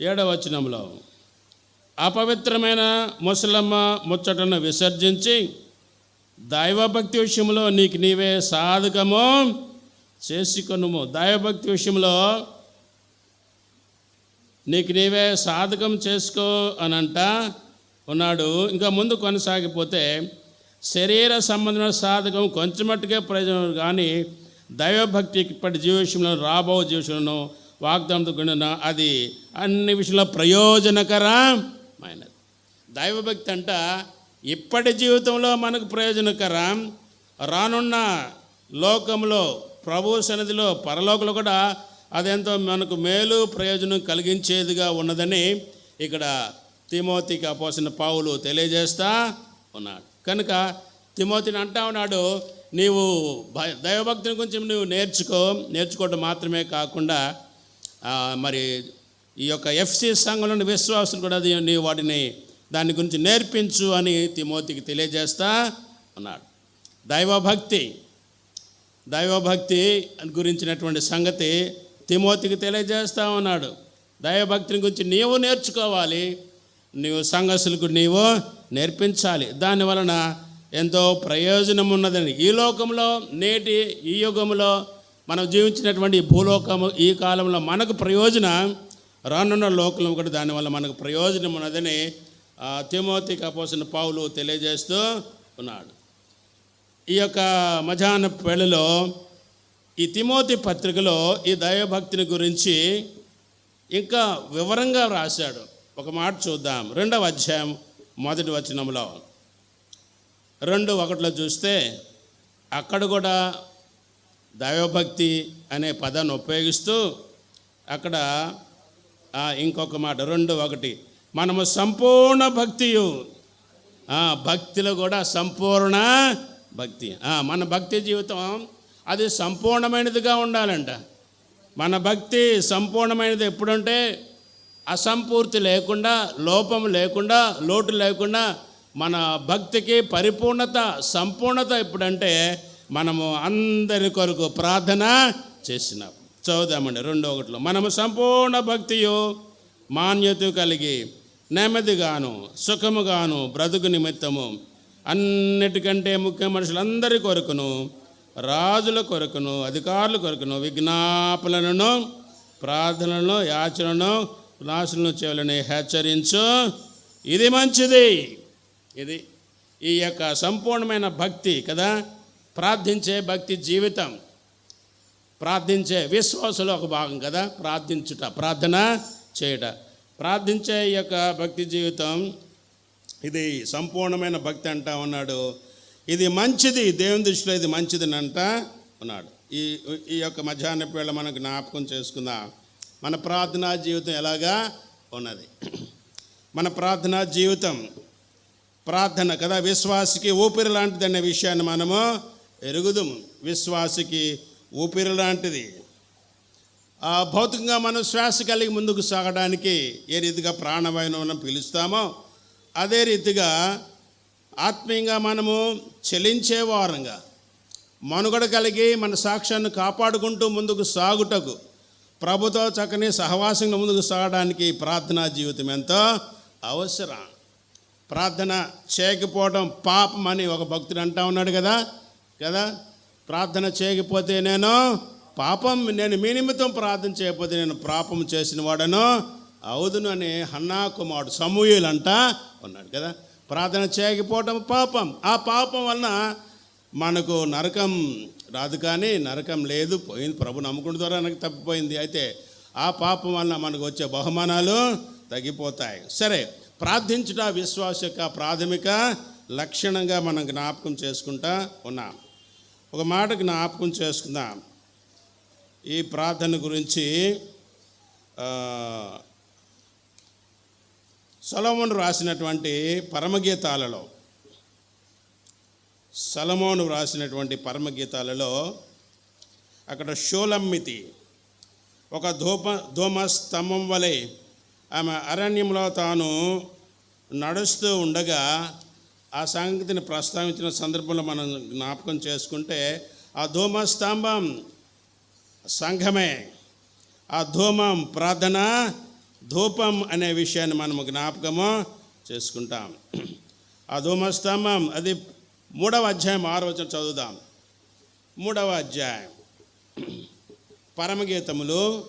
ఏడవ వచనంలో అపవిత్రమైన ముసలమ్మ ముచ్చటను విసర్జించి దైవభక్తి విషయంలో నీకు నీవే సాధకము చేసుకొనుము. దైవభక్తి విషయంలో నీకు నీవే సాధకం చేసుకో అని అంట ఉన్నాడు. ఇంకా ముందు కొనసాగిపోతే శరీర సంబంధమైన సాధకం కొంచెం మట్టుకే ప్రయోజనం కానీ దైవభక్తి ఇప్పటి జీవితంలో రాబో జీవితంలో వాగ్దానంతో గుణన అది అన్ని విషయంలో ప్రయోజనకరమైనది. దైవభక్తి అంట ఇప్పటి జీవితంలో మనకు ప్రయోజనకరం. రానున్న లోకంలో ప్రభు సన్నిధిలో పరలోకంలో కూడా అదెంతో మనకు మేలు ప్రయోజనం కలిగించేదిగా ఉన్నదని ఇక్కడ తిమోతికి అపోసిన పావులు తెలియజేస్తా ఉన్నాడు. కనుక తిమోతిని అంటా ఉన్నాడు నీవు భ- దైవభక్తిని కొంచెం నువ్వు నేర్చుకో. నేర్చుకోవడం మాత్రమే కాకుండా మరి ఈ యొక్క ఎఫ్సి సంఘంలోని విశ్వాసం కూడా అది వాటిని దాని గురించి నేర్పించు అని తిమోతికి తెలియజేస్తా ఉన్నాడు దైవభక్తి దైవభక్తి గురించినటువంటి సంగతి తిమోతికి తెలియజేస్తా ఉన్నాడు దైవభక్తిని గురించి నీవు నేర్చుకోవాలి నీవు సంఘస్సులకు నీవు నేర్పించాలి. దాని వలన ఎంతో ప్రయోజనం ఉన్నదని ఈ లోకంలో నేటి ఈ యుగంలో మనం జీవించినటువంటి భూలోకము ఈ కాలంలో మనకు ప్రయోజనం రానున్న లోకం ఒకటి దానివల్ల మనకు ప్రయోజనం ఉన్నదని తిమోతి తిమోతికి పావులు తెలియజేస్తూ ఉన్నాడు. ఈ యొక్క మధ్యాహ్న వేళలో ఈ తిమోతి పత్రికలో ఈ దైవభక్తిని గురించి ఇంకా వివరంగా రాశాడు ఒక మాట చూద్దాం. రెండవ అధ్యాయం మొదటి వచనంలో. రెండు ఒకటిలో చూస్తే అక్కడ కూడా దైవభక్తి అనే పదాన్ని ఉపయోగిస్తూ అక్కడ ఇంకొక మాట రెండు ఒకటి. మనము సంపూర్ణ భక్తియు. భక్తిలో కూడా సంపూర్ణ భక్తి. మన భక్తి జీవితం అది సంపూర్ణమైనదిగా ఉండాలంట. మన భక్తి సంపూర్ణమైనది ఎప్పుడంటే అసంపూర్తి లేకుండా లోపం లేకుండా లోటు లేకుండా మన భక్తికి పరిపూర్ణత సంపూర్ణత ఎప్పుడంటే మనము అందరి కొరకు ప్రార్థన చేసినాం. చదువుదామండి రెండో ఒకటిలో. మనము సంపూర్ణ భక్తియు మాన్యత కలిగి నెమ్మదిగాను సుఖముగాను బ్రతుకు నిమిత్తము. అన్నిటికంటే ముఖ్య మనుషులందరి కొరకును రాజుల కొరకును అధికారుల కొరకును విజ్ఞాపనలను ప్రార్థనలను యాచనను నాశనం చేయాలని హెచ్చరించు. ఇది మంచిది. ఇది ఈ యొక్క సంపూర్ణమైన భక్తి కదా. ప్రార్థించే భక్తి జీవితం. ప్రార్థించే విశ్వాసంలో ఒక భాగం కదా? ప్రార్థించుట ప్రార్థన చేయుట. ప్రార్థించే ఈ యొక్క భక్తి జీవితం ఇది సంపూర్ణమైన భక్తి అంటా ఉన్నాడు. ఇది మంచిది దేవుని దృష్టిలో ఇది మంచిది అంట ఉన్నాడు. ఈ ఈ యొక్క మధ్యాహ్న వేళ మనకు జ్ఞాపకం చేసుకుందాం. మన ప్రార్థనా జీవితం ఎలాగా ఉన్నది? మన ప్రార్థనా జీవితం ప్రార్థన కదా? విశ్వాసికి ఊపిరి లాంటిది అనే విషయాన్ని మనము ఎరుగుదుము. విశ్వాసికి ఊపిరి లాంటిది. ఆ భౌతికంగా మనం శ్వాస కలిగి ముందుకు సాగడానికి ఏ రీతిగా ప్రాణవాయువును మనం పిలుస్తామో అదే రీతిగా ఆత్మీయంగా మనము చెలించే వారంగా మనుగడ కలిగి మన సాక్ష్యాన్ని కాపాడుకుంటూ ముందుకు సాగుటకు ప్రభుతో చక్కని సహవాసంగా ముందుకు సాగడానికి ప్రార్థనా జీవితం ఎంతో అవసరం. ప్రార్థన చేయకపోవడం పాపం అని ఒక భక్తుడు అంటా ఉన్నాడు కదా. కదా? ప్రార్థన చేయకపోతే నేను పాపం నేను మీ నిమిత్తం ప్రార్థన చేయకపోతే నేను పాపం చేసిన వాడను. అవుదును అని హన్నా కుమారుడు సమూహలు అంట ఉన్నాడు కదా? ప్రార్థన చేయకపోవటం పాపం. ఆ పాపం వలన మనకు నరకం రాదు కానీ నరకం లేదు. పోయింది. ప్రభు నమ్ముకున్న ద్వారా నాకు తప్పిపోయింది. అయితే ఆ పాపం వలన మనకు వచ్చే బహుమానాలు తగ్గిపోతాయి. సరే ప్రార్థించుట విశ్వాస యొక్క ప్రాథమిక లక్షణంగా మనం జ్ఞాపకం చేసుకుంటా ఉన్నాం. ఒక మాట జ్ఞాపకం చేసుకుందాం. ఈ ప్రార్థన గురించి ఆ, రాసినటువంటి పరమగీతాలలో సలమోను రాసినటువంటి పరమగీతాలలో అక్కడ షోలమ్మితి ఒక ధూప ధూమ స్తంభం వలె ఆమె అరణ్యంలో తాను నడుస్తూ ఉండగా ఆ సంగతిని ప్రస్తావించిన సందర్భంలో మనం జ్ఞాపకం చేసుకుంటే ఆ ధూమ స్తంభం సంఘమే ఆ ధూమం ప్రార్థన ధూపం అనే విషయాన్ని మనము జ్ఞాపకము చేసుకుంటాం. ఆ ధూమస్తంభం అది మూడవ అధ్యాయం ఆరు వచ్చిన చదువుదాం. మూడవ అధ్యాయం. పరమగీతములు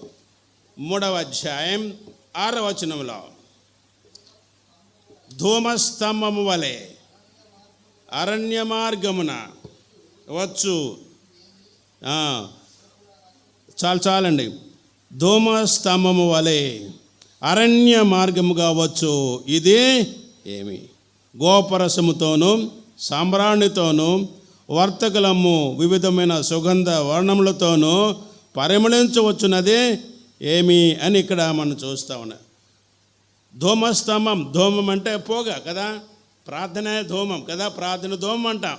మూడవ అధ్యాయం ఆరవచనంలో ధూమస్తంభము వలె అరణ్య మార్గమున. వచ్చు. చాలు చాలండి. ధూమస్తంభము వలె అరణ్య మార్గముగా వచ్చు. ఇది ఏమి? గోపరసముతోనూ సాంబ్రాణితోనూ వర్తకులము వివిధమైన సుగంధ వర్ణములతోనూ పరిమళించవచ్చున్నది ఏమి అని ఇక్కడ మనం చూస్తా ఉన్నాం. ధూమస్తంభం ధూమం అంటే పోగా కదా? ప్రార్థన ధూమం కదా? ప్రార్థన ధూమం అంటాం.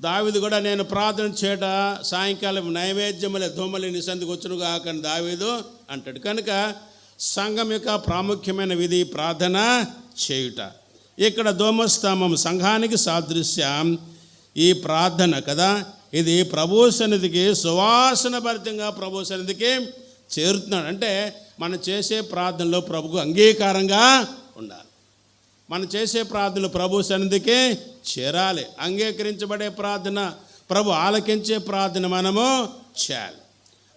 దావిది కూడా నేను ప్రార్థన చేయట సాయంకాలం నైవేద్యములే ధూమలి నిసందుకు వచ్చును కాకని దావీదు అంటాడు. కనుక సంఘం యొక్క ప్రాముఖ్యమైన విధి ప్రార్థన చేయుట. ఇక్కడ ధూమస్తంభం సంఘానికి సాదృశ్యం. ఈ ప్రార్థన కదా? ఇది ప్రభు సన్నిధికి సువాసన భరితంగా ప్రభు సన్నిధికి చేరుతున్నాడు. అంటే మనం చేసే ప్రార్థనలో ప్రభుకు అంగీకారంగా ఉండాలి. మనం చేసే ప్రార్థనలు ప్రభు సన్నిధికి చేరాలి. అంగీకరించబడే ప్రార్థన ప్రభు ఆలకించే ప్రార్థన మనము చేయాలి.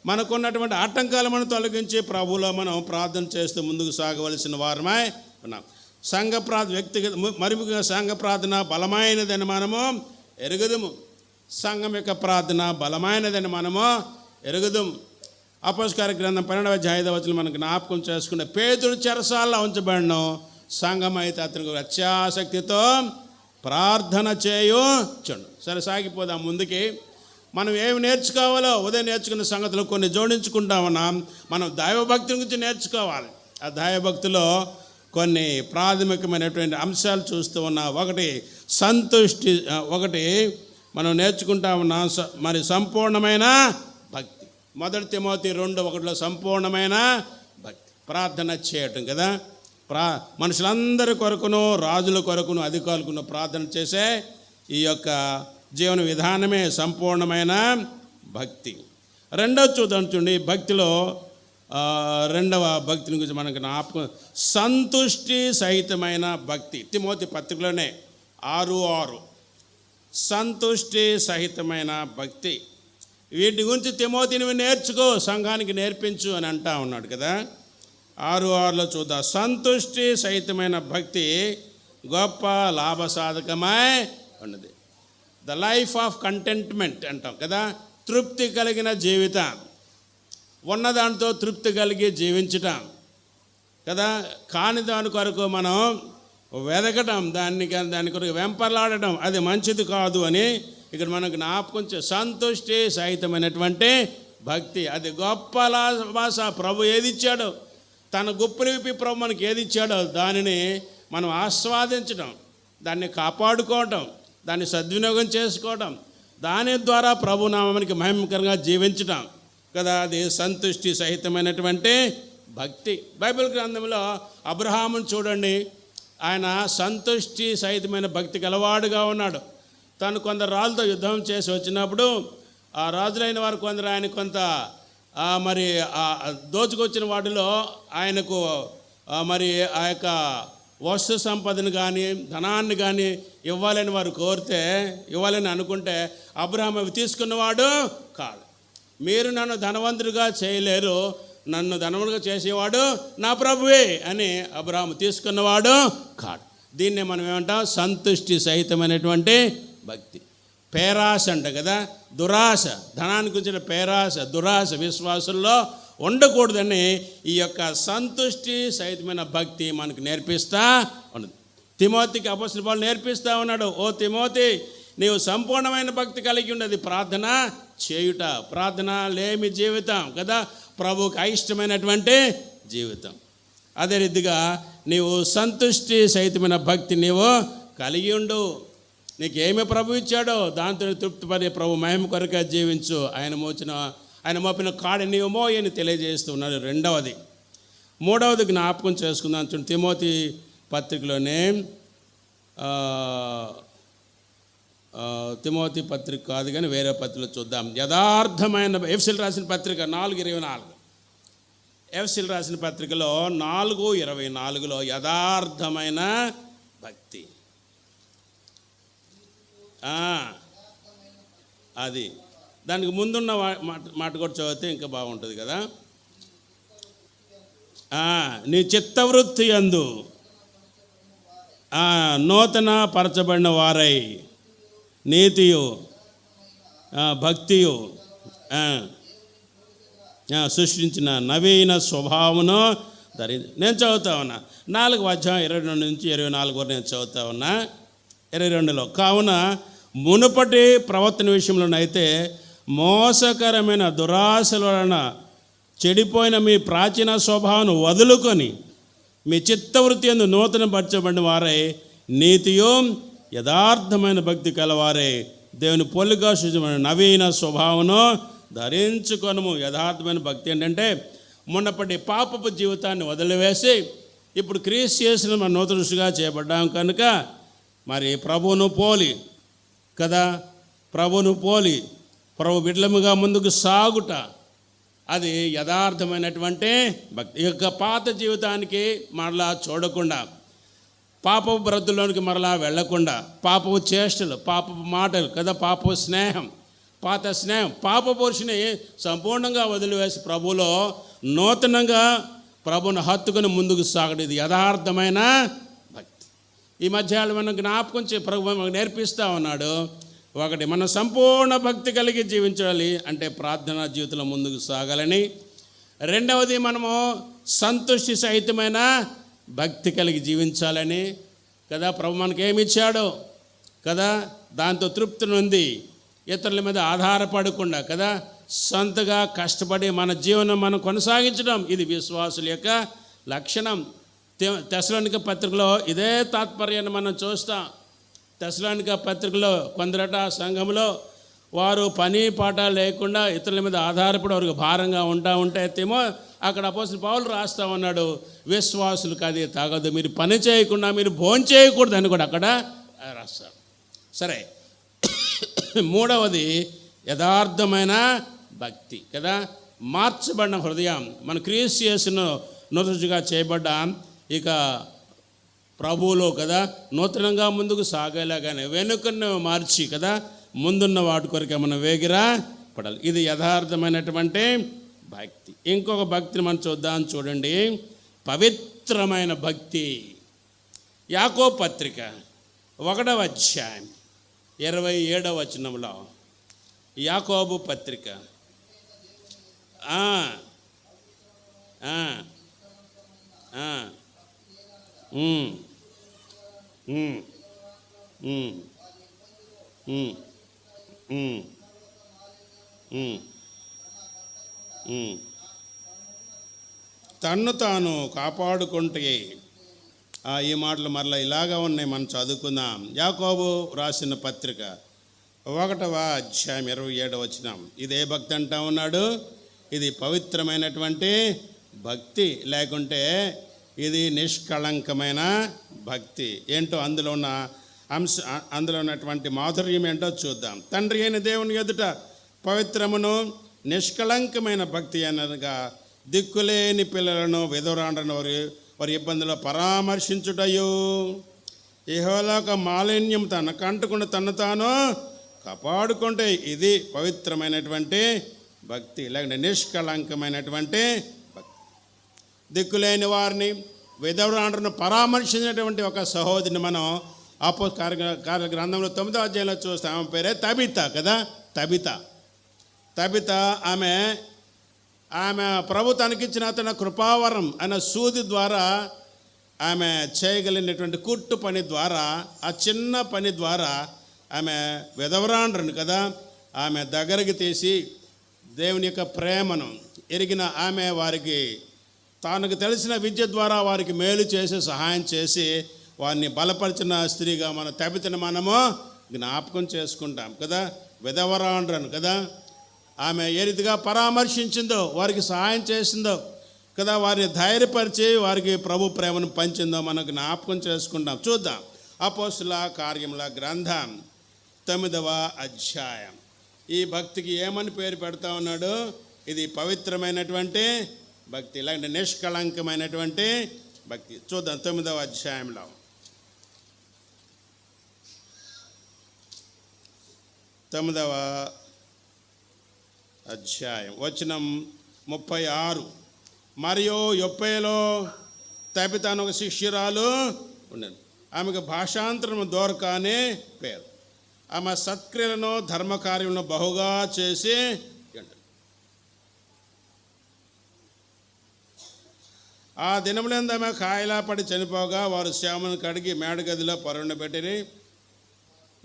మనకున్నటువంటి ఆటంకాలు మనం తొలగించి ప్రభులో మనం ప్రార్థన చేస్తూ ముందుకు సాగవలసిన వారమై ఉన్నాం. సంఘ ప్రార్థన వ్యక్తిగత మరి ముఖ్యంగా సంఘ ప్రార్థన బలమైనదని మనము ఎరుగుదము. సంఘం యొక్క ప్రార్థన బలమైనదని మనము ఎరుగుదము. అపోస్కార గ్రంథం పన్నెండవ అధ్యాయ వచ్చిన మనకు జ్ఞాపకం చేసుకున్న పేతుడు చెరసాల్లో ఉంచబడినాం సంఘమైతే అయితే అతనికి అత్యాసక్తితో ప్రార్థన చేయు చూడు. సరే సాగిపోదాం ముందుకి. మనం ఏమి నేర్చుకోవాలో ఉదయం నేర్చుకున్న సంగతులు కొన్ని జోడించుకుంటామన్నా మనం దైవభక్తి గురించి నేర్చుకోవాలి. ఆ దైవభక్తిలో కొన్ని ప్రాథమికమైనటువంటి అంశాలు చూస్తూ ఉన్నాం ఒకటి సంతుష్టి ఒకటి మనం నేర్చుకుంటా ఉన్నాం స- మరి సంపూర్ణమైన భక్తి. మొదటి తిమోతి రెండు ఒకటిలో సంపూర్ణమైన భక్తి. ప్రార్థన చేయటం కదా. ప్రా మనుషులందరి కొరకును రాజుల కొరకును అధికారులకును ప్రార్థన చేసే ఈ యొక్క జీవన విధానమే సంపూర్ణమైన భక్తి. రెండవ చూద్దాం చూడండి భక్తిలో రెండవ భక్తిని గురించి మనకు జ్ఞాపకం సంతుష్టి సహితమైన భక్తి. తిమోతి పత్రికలోనే ఆరు ఆరు. సంతుష్టి సహితమైన భక్తి. వీటి గురించి తిమోతిని నేర్చుకో సంఘానికి నేర్పించు అని అంటా ఉన్నాడు కదా. ఆరు ఆరులో చూద్దాం. సంతుష్టి సహితమైన భక్తి గొప్ప లాభసాధకమై ఉన్నది. ద లైఫ్ ఆఫ్ కంటెంట్మెంట్ అంటాం కదా? తృప్తి కలిగిన జీవితం. ఉన్నదాంతో తృప్తి కలిగి జీవించటం కదా? కాని దాని కొరకు మనం వెదకటం దాన్ని దాని కొరకు వెంపర్లాడటం అది మంచిది కాదు అని ఇక్కడ మనకు జ్ఞాపకం సంతుష్టి సహితమైనటువంటి భక్తి. అది గొప్ప లాభాస ప్రభు ఏది ఇచ్చాడో? తన గుప్పులు విప్పి ప్రభు మనకి ఏది ఇచ్చాడో దానిని మనం ఆస్వాదించడం దాన్ని కాపాడుకోవటం దాన్ని సద్వినియోగం చేసుకోవటం దాని ద్వారా ప్రభునామానికి మహిమకరంగా జీవించటం కదా. అది సంతుష్టి సహితమైనటువంటి భక్తి. బైబిల్ గ్రంథంలో అబ్రహామును చూడండి. ఆయన సంతుష్టి సహితమైన భక్తి గలవాడుగా ఉన్నాడు. తను కొందరు రాళ్ళతో యుద్ధం చేసి వచ్చినప్పుడు ఆ రాజులైన వారు కొందరు ఆయన కొంత మరి దోచుకొచ్చిన వాటిలో ఆయనకు మరి ఆ యొక్క వస్తు సంపదను కానీ ధనాన్ని కానీ ఇవ్వాలని వారు కోరితే ఇవ్వాలని అనుకుంటే అబ్రహాం అవి తీసుకున్నవాడు కాదు మీరు నన్ను ధనవంతుడిగా చేయలేరు నన్ను ధనవంతుడిగా చేసేవాడు నా ప్రభువే అని అబ్రహాం తీసుకున్నవాడు కాడు. దీన్నే మనం ఏమంటాం? సంతుష్టి సహితమైనటువంటి భక్తి. పేరాశ అంట కదా దురాశ. ధనానికి వచ్చిన పేరాశ దురాశ విశ్వాసంలో ఉండకూడదని ఈ యొక్క సంతుష్టి సహితమైన భక్తి మనకు నేర్పిస్తా ఉన్నది. తిమోతికి అపస్తుల పాలు నేర్పిస్తా ఉన్నాడు. ఓ తిమోతి నీవు సంపూర్ణమైన భక్తి కలిగి ఉండేది ప్రార్థన చేయుట ప్రార్థన లేమి జీవితం కదా ప్రభుకు అయిష్టమైనటువంటి జీవితం. అదే రీతిగా నీవు సంతుష్టి సహితమైన భక్తి నీవు కలిగి ఉండు. నీకేమి ప్రభు ఇచ్చాడో దాంతో తృప్తిపడే ప్రభు మహిమ కొరకే జీవించు. ఆయన మోచిన ఆయన మోపిన కాడ నీవమో అని తెలియజేస్తున్నాడు. రెండవది మూడవది జ్ఞాపకం చేసుకుందాం. తిమోతి పత్రికలోనే తిమోతి పత్రిక కాదు కానీ వేరే పత్రికలో చూద్దాం. యథార్థమైన ఎఫ్సిల్ రాసిన పత్రిక నాలుగు ఇరవై నాలుగు. ఎఫ్సిల్ రాసిన పత్రికలో నాలుగు ఇరవై నాలుగులో యథార్థమైన భక్తి. అది. దానికి ముందున్న వా- మాట మాట కూడా చదివితే ఇంకా బాగుంటుంది కదా. నీ చిత్తవృత్తి అందు నూతన పరచబడిన వారై నీతియు భక్తియు సృష్టించిన నవీన స్వభావమును ధరి నేను చదువుతా ఉన్నా. నాలుగు అధ్యాయం ఇరవై రెండు నుంచి ఇరవై నాలుగు వరకు నేను చదువుతా ఉన్నా. ఇరవై రెండులో. కావున మునుపటి ప్రవర్తన విషయంలోనైతే మోసకరమైన దురాశల వలన చెడిపోయిన మీ ప్రాచీన స్వభావం వదులుకొని మీ చిత్తవృత్తి ఎందు నూతన పరచబడిన వారై నీతియో యథార్థమైన భక్తి కలవారే దేవుని పొల్లిగా సృజమైన నవీన స్వభావను ధరించుకొనము. యథార్థమైన భక్తి ఏంటంటే మున్నపటి పాపపు జీవితాన్ని వదిలివేసి ఇప్పుడు క్రీస్ చేసిన మన నూతన ఋషిగా చేపడ్డాం కనుక మరి ప్రభువును పోలి కదా? ప్రభువును పోలి ప్రభు బిడ్లముగా ముందుకు సాగుట అది యథార్థమైనటువంటి భక్తి యొక్క పాత జీవితానికి మరలా చూడకుండా పాపపు బ్రద్దులోనికి మరలా వెళ్ళకుండా పాపపు చేష్టలు పాపపు మాటలు కదా? పాపపు స్నేహం పాత స్నేహం పాప పురుషుని సంపూర్ణంగా వదిలివేసి ప్రభులో నూతనంగా ప్రభుని హత్తుకుని ముందుకు సాగడం ఇది యథార్థమైన ఈ మధ్యాహ్నం మనం జ్ఞాపకం చే ప్రభు నేర్పిస్తూ ఉన్నాడు. ఒకటి మనం సంపూర్ణ భక్తి కలిగి జీవించాలి అంటే ప్రార్థనా జీవితంలో ముందుకు సాగాలని. రెండవది మనము సంతుష్టి సహితమైన భక్తి కలిగి జీవించాలని. కదా ప్రభు మనకి ఏమి ఇచ్చాడో? కదా దాంతో తృప్తి ఉంది ఇతరుల మీద ఆధారపడకుండా కదా సొంతగా కష్టపడి మన జీవనం మనం కొనసాగించడం. ఇది విశ్వాసుల యొక్క లక్షణం. తెసలోనిక పత్రికలో ఇదే తాత్పర్యాన్ని మనం చూస్తాం. తెసలోనిక పత్రికలో కొందరట సంఘంలో వారు పని పాట లేకుండా ఇతరుల మీద ఆధారపడి వారికి భారంగా ఉంటా ఉంటేమో అక్కడ అపోసిన పావులు రాస్తా ఉన్నాడు విశ్వాసులకు అది తాగదు మీరు పని చేయకుండా మీరు భోజనం చేయకూడదు అని కూడా అక్కడ రాస్తారు సరే మూడవది యథార్థమైన భక్తి కదా? మార్చబడిన హృదయం. మన క్రీస్ చేసిన నూతనగా చేయబడ్డ. ఇక ప్రభువులో కదా నూతనంగా ముందుకు సాగేలాగానే వెనుకను మార్చి కదా ముందున్న వాటి కొరకే మనం వేగిరా? పడాలి. ఇది యథార్థమైనటువంటి భక్తి. ఇంకొక భక్తిని మనం చూద్దాం చూడండి. పవిత్రమైన భక్తి. యాకో పత్రిక ఒకటవ అధ్యాయం ఇరవై ఏడవ వచనంలో. యాకోబు పత్రిక. ఆ, తన్ను తాను కాపాడుకుంటే ఆ, ఈ మాటలు మరలా ఇలాగా ఉన్నాయి మనం చదువుకుందాం. యాకోబు రాసిన పత్రిక ఒకటవ అధ్యాయం ఇరవై ఏడవ వచ్చినాం ఇదే భక్తి అంటా ఉన్నాడు. ఇది పవిత్రమైనటువంటి భక్తి. లేకుంటే ఇది నిష్కళంకమైన భక్తి. ఏంటో అందులో ఉన్న అంశ అందులో ఉన్నటువంటి మాధుర్యం ఏంటో చూద్దాం. తండ్రి అయిన దేవుని ఎదుట పవిత్రమును నిష్కళంకమైన భక్తి అనగా దిక్కులేని పిల్లలను విధవరాండ్రను వారి వారి ఇబ్బందులు పరామర్శించుటయు. ఇహోలోక మాలిన్యం తన కంటుకుండా తను తాను కాపాడుకుంటే ఇది పవిత్రమైనటువంటి భక్తి. లేకుంటే నిష్కళంకమైనటువంటి దిక్కులేని వారిని విధవరాండ్రను పరామర్శించినటువంటి ఒక సహోదరిని మనం అపో కార్య కార్య గ్రంథంలో తొమ్మిదో అధ్యాయంలో చూస్తాం ఆమె పేరే తబిత కదా? తబిత. తబిత ఆమె ఆమె ప్రభు తనకిచ్చిన అతను కృపావరం అనే సూది ద్వారా ఆమె చేయగలిగినటువంటి కుట్టు పని ద్వారా ఆ చిన్న పని ద్వారా ఆమె విధవరాండ్రను కదా? ఆమె దగ్గరికి తీసి దేవుని యొక్క ప్రేమను ఎరిగిన ఆమె వారికి తనకు తెలిసిన విద్య ద్వారా వారికి మేలు చేసి సహాయం చేసి వారిని బలపరిచిన స్త్రీగా మన తబితను మనము జ్ఞాపకం చేసుకుంటాం కదా. విధవరాండ్రను కదా. ఆమె ఏ రీతిగా పరామర్శించిందో వారికి సహాయం చేసిందో కదా. వారిని ధైర్యపరిచి వారికి ప్రభు ప్రేమను పంచిందో మనం జ్ఞాపకం చేసుకుంటాం. చూద్దాం. అపోస్తుల కార్యముల గ్రంథం తొమ్మిదవ అధ్యాయం. ఈ భక్తికి ఏమని పేరు పెడతా ఉన్నాడు? ఇది పవిత్రమైనటువంటి భక్తి ఇలాంటి నిష్కళంకమైనటువంటి భక్తి. చూద్దాం తొమ్మిదవ అధ్యాయంలో. తొమ్మిదవ అధ్యాయం వచనం ముప్పై ఆరు. మరియు యొప్పేలో తపితాను ఒక శిష్యురాలు ఉండను. ఆమెకు భాషాంతరం దోరకానే పేరు. ఆమె సత్క్రియలను ధర్మకార్యములను బహుగా చేసి ఆ దినములందమే కాయలా పడి చనిపోగా వారు శ్యామను కడిగి మేడగదిలో పరుండబెట్టిరి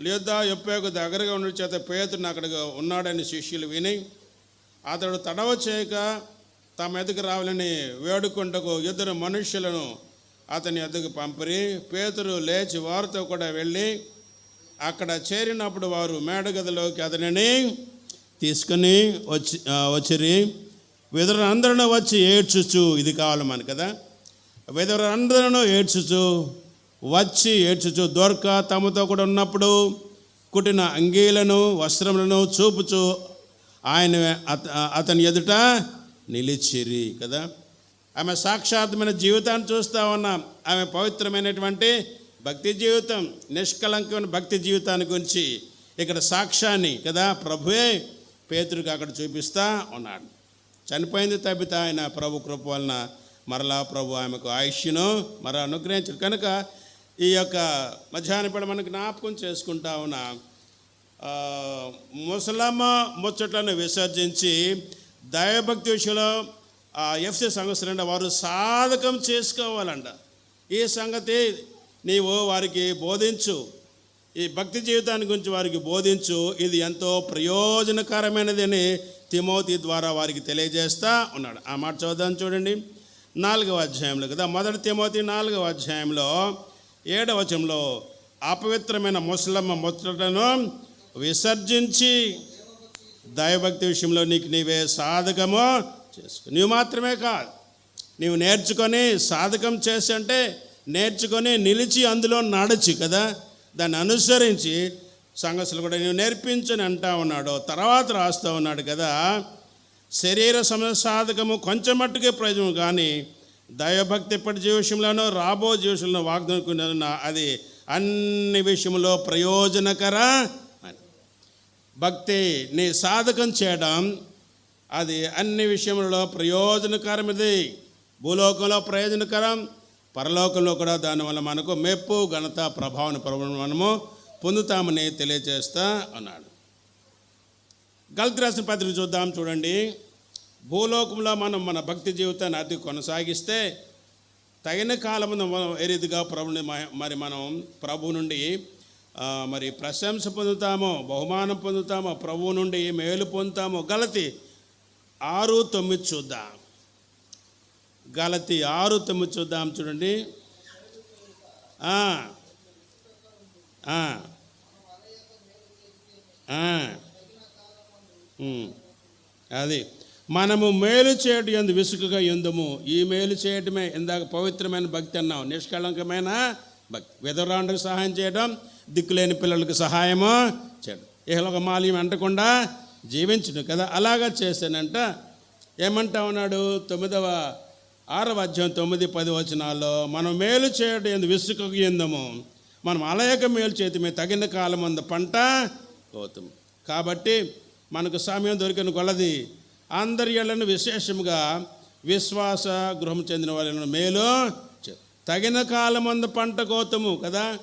లేదా ఎప్పకు దగ్గరగా ఉన్న చేత పేతుడు అక్కడ ఉన్నాడని శిష్యులు విని అతడు తడవ చేయక తమ ఎదుకు రావాలని వేడుకుంటకు ఇద్దరు మనుష్యులను అతని ఎదుగు పంపిరి. పేతురు లేచి వారితో కూడా వెళ్ళి అక్కడ చేరినప్పుడు వారు మేడగదిలోకి అతనిని తీసుకుని వచ్చి వచ్చిరి. విధులందరూ వచ్చి ఏడ్చుచు ఇది కావాలి మనకు కదా? విధులందరూ ఏడ్చుచు వచ్చి ఏడ్చుచు దొరక తమతో కూడా ఉన్నప్పుడు కుట్టిన అంగీలను వస్త్రములను చూపుచు ఆయన అత అతని ఎదుట నిలిచిరి కదా? ఆమె సాక్షాత్మైన జీవితాన్ని చూస్తూ ఉన్నాం. ఆమె పవిత్రమైనటువంటి భక్తి జీవితం నిష్కలంకమైన భక్తి జీవితాన్ని గురించి ఇక్కడ సాక్ష్యాన్ని కదా? ప్రభువే పేతుడికి అక్కడ చూపిస్తా ఉన్నాడు. చనిపోయింది తప్పితే ఆయన ప్రభు కృప వలన మరలా ప్రభు ఆమెకు ఆయుష్ను మర అనుగ్రహించాడు కనుక ఈ యొక్క మధ్యాహ్నపేడ మనకు జ్ఞాపకం చేసుకుంటా ఉన్న ముసలమ్మ ముచ్చట్లను విసర్జించి దైవభక్తి విషయంలో ఆ ఎఫ్సి సంఘస్థులంట వారు సాధకం చేసుకోవాలంట. ఈ సంగతి నీవు వారికి బోధించు. ఈ భక్తి జీవితాన్ని గురించి వారికి బోధించు. ఇది ఎంతో ప్రయోజనకరమైనది అని తిమోతి ద్వారా వారికి తెలియజేస్తా ఉన్నాడు. ఆ మాట చూద్దాం చూడండి. నాలుగవ అధ్యాయంలో కదా మొదటి తిమోతి నాలుగవ అధ్యాయంలో ఏడవ వచనంలో అపవిత్రమైన ముసలమ్మ ముచ్చటను విసర్జించి దైవభక్తి విషయంలో నీకు నీవే సాధకము చేసుకో. నువ్వు మాత్రమే కాదు నీవు నేర్చుకొని సాధకం చేసి అంటే నేర్చుకొని నిలిచి అందులో నడచి కదా దాన్ని అనుసరించి సంగతులు కూడా నువ్వు నేర్పించని అంటా ఉన్నాడు తర్వాత రాస్తూ ఉన్నాడు కదా. శరీర సమసాధకము కొంచెం మట్టుకే ప్రయోజనం కానీ దైవభక్తి ఇప్పటి జీవితంలోనూ రాబో జీవిషంలో వాగ్దానం అది అన్ని విషయంలో ప్రయోజనకర అని. భక్తి నీ సాధకం చేయడం అది అన్ని విషయంలో ప్రయోజనకరం ఇది భూలోకంలో ప్రయోజనకరం పరలోకంలో కూడా దానివల్ల మనకు మెప్పు ఘనత ప్రభావం ప్రభావం మనము పొందుతామని తెలియజేస్తా అన్నాడు. గల్త్ రాసిన పత్రిక చూద్దాం చూడండి. భూలోకంలో మనం మన భక్తి జీవితాన్ని అతి కొనసాగిస్తే తగిన కాలమున మనం ఏ రీతిగా ప్రభుని మరి మనం ప్రభు నుండి మరి ప్రశంస పొందుతామో బహుమానం పొందుతామో ప్రభు నుండి మేలు పొందుతామో గలతి ఆరు తొమ్మిది చూద్దాం. గలతి ఆరు తొమ్మిది చూద్దాం చూడండి. అది. మనము మేలు చేయటం ఎందు విసుగుగా ఎందుము ఈ మేలు చేయటమే ఇందాక పవిత్రమైన భక్తి అన్నాం. నిష్కళంకమైన భక్తి. విధవరాండ్రికి సహాయం చేయడం దిక్కులేని పిల్లలకు సహాయము చేయడం. ఇహలోక మాల్యం అంటకుండా జీవించడం కదా. అలాగా చేశానంట. ఏమంటా ఉన్నాడు? తొమ్మిదవ ఆరవ అధ్యాయం తొమ్మిది పది వచనాల్లో మనం మేలు చేయడం ఎందు విసుగుగా ఎందుము మనం అలయక మేలు చేతిమే తగిన కాలం అంద పంట గౌతమ్ కాబట్టి మనకు సమయం దొరికిన కొలది అందరి ఇళ్ళను విశేషముగా విశ్వాస గృహం చెందిన వాళ్ళను మేలు తగిన కాలమందు పంట కోతము కదా?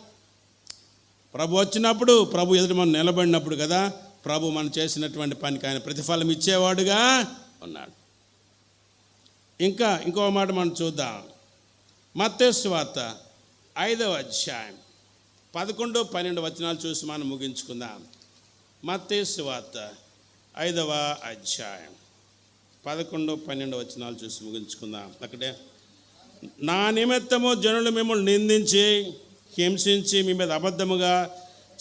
ప్రభు వచ్చినప్పుడు ప్రభు ఎదుట మనం నిలబడినప్పుడు కదా? ప్రభు మనం చేసినటువంటి పనికి ఆయన ప్రతిఫలం ఇచ్చేవాడుగా ఉన్నాడు. ఇంకా ఇంకో మాట మనం చూద్దాం. మత్స్వార్త వార్త ఐదవ అధ్యాయం పదకొండు పన్నెండు వచనాలు చూసి మనం ముగించుకుందాం. మత్తేసు వార్త ఐదవ అధ్యాయం. పదకొండు పన్నెండు వచనాలు చూసి ముగించుకుందాం. అక్కడే నా నిమిత్తము జనులు మిమ్మల్ని నిందించి హింసించి మీ మీద అబద్ధముగా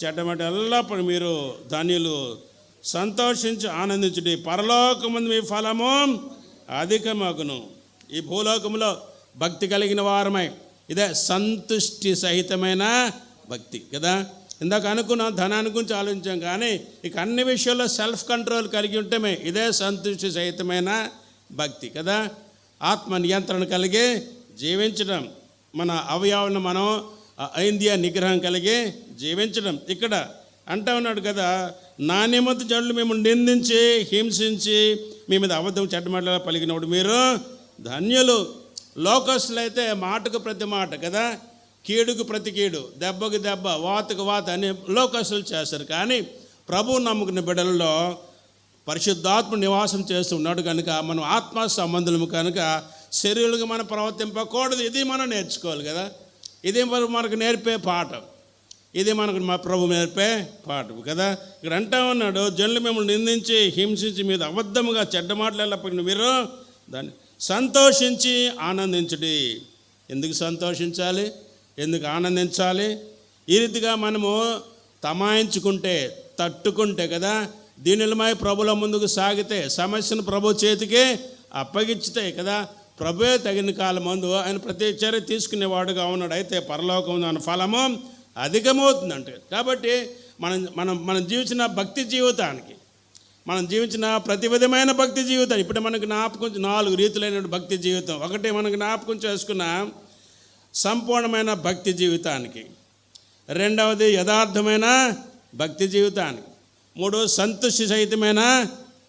చెడ్డమట ఎల్లప్పుడు మీరు ధన్యులు. సంతోషించి ఆనందించుడి. పరలోకమందు మీ ఫలము అధికమగును. ఈ భూలోకంలో భక్తి కలిగిన వారమై ఇదే సంతుష్టి సహితమైన భక్తి కదా? ఇందాక అనుకున్నాం ధనాన్ని గురించి ఆలోచించాం కానీ ఇక అన్ని విషయాల్లో సెల్ఫ్ కంట్రోల్ కలిగి ఉంటమే ఇదే సంతృష్టి సహితమైన భక్తి కదా? ఆత్మ నియంత్రణ కలిగి జీవించడం మన అవయవాలను మనం ఐంద్య ఐంద్రియ నిగ్రహం కలిగి జీవించడం. ఇక్కడ అంటా ఉన్నాడు కదా నాణ్యమత జడులు మేము నిందించి హింసించి మీ మీద అబద్ధం చెడ్డమాటలా పలికినప్పుడు మీరు ధన్యులు. లోకస్తులు అయితే మాటకు ప్రతి మాట కదా? కీడుకు ప్రతి కీడు దెబ్బకు దెబ్బ వాతకు వాత అని లోకసులు చేస్తారు. కానీ ప్రభు నమ్ముకున్న బిడ్డలలో పరిశుద్ధాత్మ నివాసం చేస్తున్నాడు కనుక మనం ఆత్మ సంబంధులము కనుక శరీరులుగా మనం ప్రవర్తింపకూడదు. ఇది మనం నేర్చుకోవాలి కదా. ఇది మనకు నేర్పే పాఠం. ఇది మనకు మా ప్రభు నేర్పే పాఠం కదా. ఇక్కడ అంటా ఉన్నాడు జనులు మిమ్మల్ని నిందించి హింసించి మీద అబద్ధముగా చెడ్డ మాటలు మీరు దాన్ని సంతోషించి ఆనందించడి. ఎందుకు సంతోషించాలి? ఎందుకు ఆనందించాలి? ఈ రీతిగా మనము తమాయించుకుంటే తట్టుకుంటే కదా దీనిలమై ప్రభుల ముందుకు సాగితే సమస్యను ప్రభు చేతికి అప్పగించితే కదా. ప్రభువే తగిన కాలం ముందు ఆయన ప్రతి చర్య తీసుకునేవాడుగా ఉన్నాడు అయితే పరలోకం దాని ఫలము అధికమవుతుందంట. కాబట్టి మనం మనం మనం జీవించిన భక్తి జీవితానికి మనం జీవించిన ప్రతి విధమైన భక్తి జీవితం ఇప్పుడు మనకు జ్ఞాపకం నాలుగు రీతులైన భక్తి జీవితం. ఒకటి మనకు జ్ఞాపకం చేసుకున్న. సంపూర్ణమైన భక్తి జీవితానికి. రెండవది యథార్థమైన భక్తి జీవితానికి. మూడు సంతృష్టి సహితమైన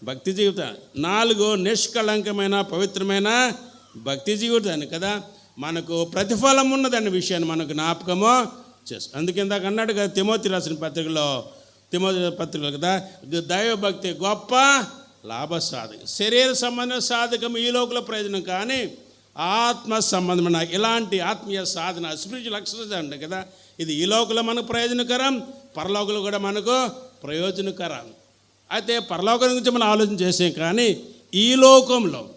భక్తి జీవితానికి. నాలుగు నిష్కళంకమైన పవిత్రమైన భక్తి జీవితానికి కదా. మనకు ప్రతిఫలం ఉన్నదన్న విషయాన్ని మనకు జ్ఞాపకము చేస్తాం అందుకే ఇందాక అన్నాడు కదా తిమోతి రాసిన పత్రికలో తిమోతి పత్రికలు కదా దైవభక్తి గొప్ప లాభ సాధక శరీర సంబంధ సాధకం ఈ లోకల ప్రయోజనం కానీ ఆత్మ సంబంధమైన ఇలాంటి ఆత్మీయ సాధన స్పిరిచువల్ ఎక్సర్సైజ్ అండి కదా. ఇది ఈ లోకల మనకు ప్రయోజనకరం పరలోకలు కూడా మనకు ప్రయోజనకరం. అయితే పరలోకం గురించి మనం ఆలోచన చేసాం కానీ ఈ లోకంలో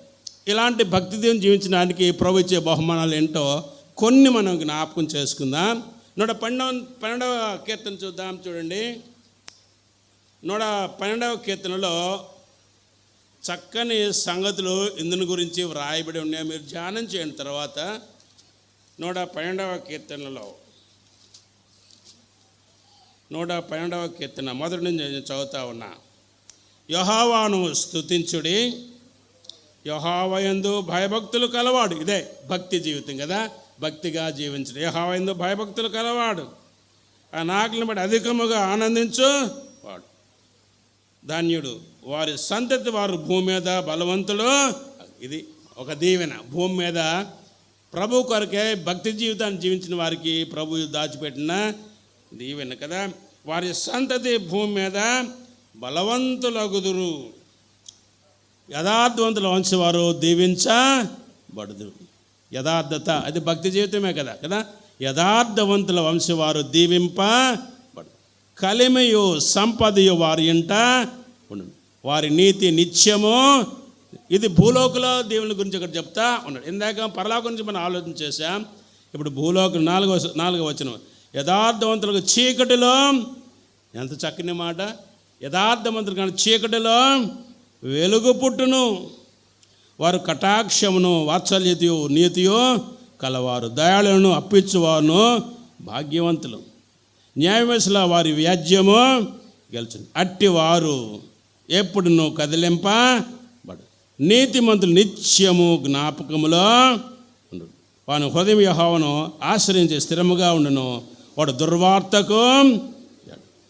ఇలాంటి భక్తి దేవుని జీవించడానికి ప్రభు ఇచ్చే బహుమానాలు ఏంటో కొన్ని మనం జ్ఞాపకం చేసుకుందాం. నూట పన్నెండవ పన్నెండవ కీర్తన చూద్దాం చూడండి. నూట పన్నెండవ కీర్తనలో చక్కని సంగతులు ఇందుని గురించి వ్రాయబడి ఉన్నాయి. మీరు ధ్యానం చేయండి తర్వాత నూట పన్నెండవ కీర్తనలో. నూట పన్నెండవ కీర్తన. మొదటి నుంచి నేను చదువుతా ఉన్నా. యహావాను స్తుతించుడి. యహావయందు భయభక్తులు కలవాడు. ఇదే భక్తి జీవితం కదా. భక్తిగా జీవించడు. యహావయందు భయభక్తులు కలవాడు. ఆ నాకులను బట్టి అధికముగా ఆనందించు వాడు. ధాన్యుడు. వారి సంతతి వారు భూమి మీద బలవంతులు. ఇది ఒక దీవెన. భూమి మీద ప్రభు కొరకే భక్తి జీవితాన్ని జీవించిన వారికి ప్రభు దాచిపెట్టిన దీవెన కదా. వారి సంతతి భూమి మీద బలవంతులగుదురు. యథార్థవంతుల వంశవారు దీవించబడదు యథార్థత అది భక్తి జీవితమే కదా కదా? యథార్థవంతుల వంశవారు దీవింపబడు కలిమయు సంపదయు వారి ఇంట వారి నీతి నిత్యము. ఇది భూలోకలో దేవుని గురించి ఇక్కడ చెప్తా ఉన్నాడు. ఇందాక పరలోకం గురించి మనం ఆలోచన చేశాం. ఇప్పుడు భూలోకం నాలుగో నాలుగో వచనం. యథార్థవంతులకు చీకటిలో ఎంత చక్కని మాట. యథార్థవంతులు కానీ చీకటిలో వెలుగు పుట్టును. వారు కటాక్షమును వాత్సల్యతయు నీతియో కలవారు. దయాళులను అప్పించువారును భాగ్యవంతులు. న్యాయవేశల వారి వ్యాజ్యము గెలుచును. అట్టి వారు ఎప్పుడును కదిలింపబడు నీతిమంతులు నిత్యము జ్ఞాపకములో ఉండు. వాని హృదయం యహోవను ఆశ్రయించి స్థిరముగా ఉండును. వాడు దుర్వార్తకు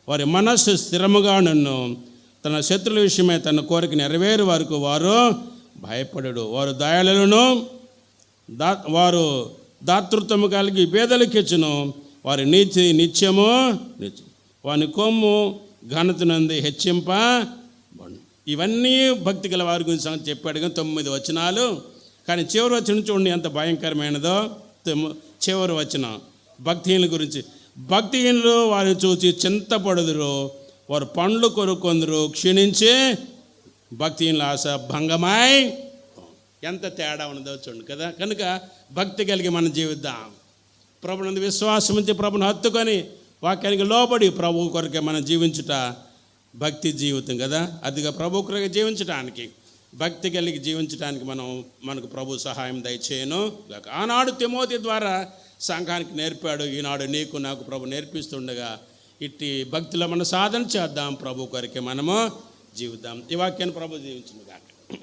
వారి మనస్సు స్థిరముగా నన్ను తన శత్రుల విషయమై తన కోరిక నెరవేరు వరకు వారు భయపడడు. వారు దయాళులను దా వారు దాతృత్వము కలిగి పేదలకిచ్చును వారి నీతి నిత్యము నిత్యం. వాని కొమ్ము ఘనతనంది హెచ్చింప. ఇవన్నీ భక్తి గల వారి గురించి సంగతి చెప్పాడు కానీ తొమ్మిది వచనాలు. కానీ చివరి వచ్చిన చూడండి ఎంత భయంకరమైనదో. చివరి వచనం. భక్తిహీనుల గురించి. భక్తిహీనులు వారిని చూసి చింతపడుదురు. వారు పండ్లు కొనుక్కొందరు. క్షీణించి భక్తిహీనుల ఆశ భంగమై ఎంత తేడా ఉన్నదో చూడండి కదా. కనుక భక్తి కలిగి మనం జీవిద్దాం. ప్రభునందు విశ్వాసం ఉంచి ప్రభుని హత్తుకొని వాక్యానికి లోబడి ప్రభు కొరకే మనం జీవించుట భక్తి జీవితం కదా? అదిగా ప్రభు జీవించడానికి భక్తి కలిగి జీవించడానికి మనం మనకు ప్రభు సహాయం దయచేయను. ఆనాడు తిమోతి ద్వారా సంఘానికి నేర్పాడు ఈనాడు నీకు నాకు ప్రభు నేర్పిస్తుండగా ఇట్టి భక్తిలో మనం సాధన చేద్దాం ప్రభు కొరకే మనము జీవిద్దాం. ఈ వాక్యాన్ని ప్రభు జీవించిన కాక